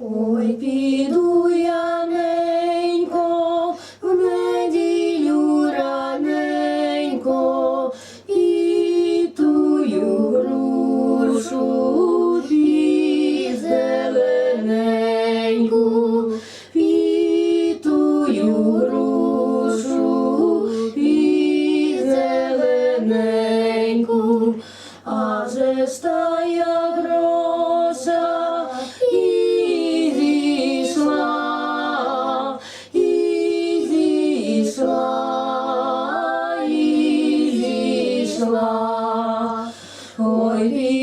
Ой, піду я ненько, в неділю раненько, і тую грушу і зелененьку, вже стая зійшла, і зійшла. Ой,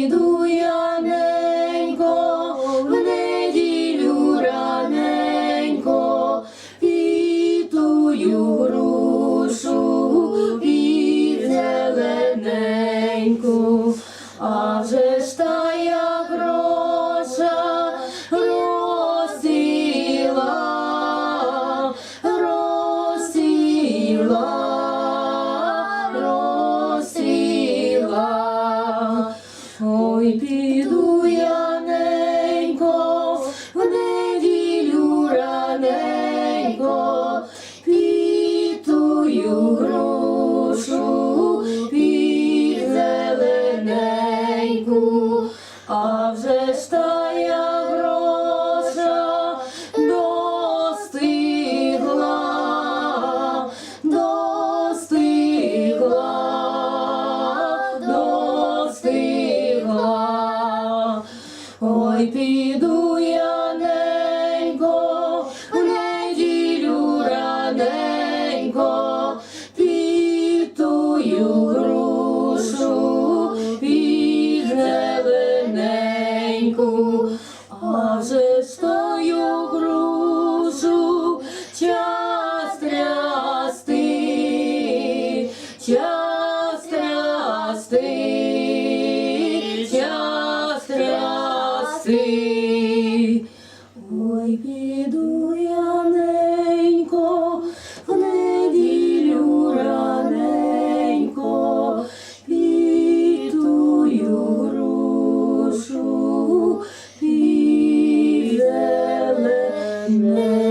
пітую грушу під зелененьку, а вже ж тая гроша достигла, достигла, достигла. Ой, піду Свою грушу від а вже стою грушу час трясти, час трясти, час трясти. Amen.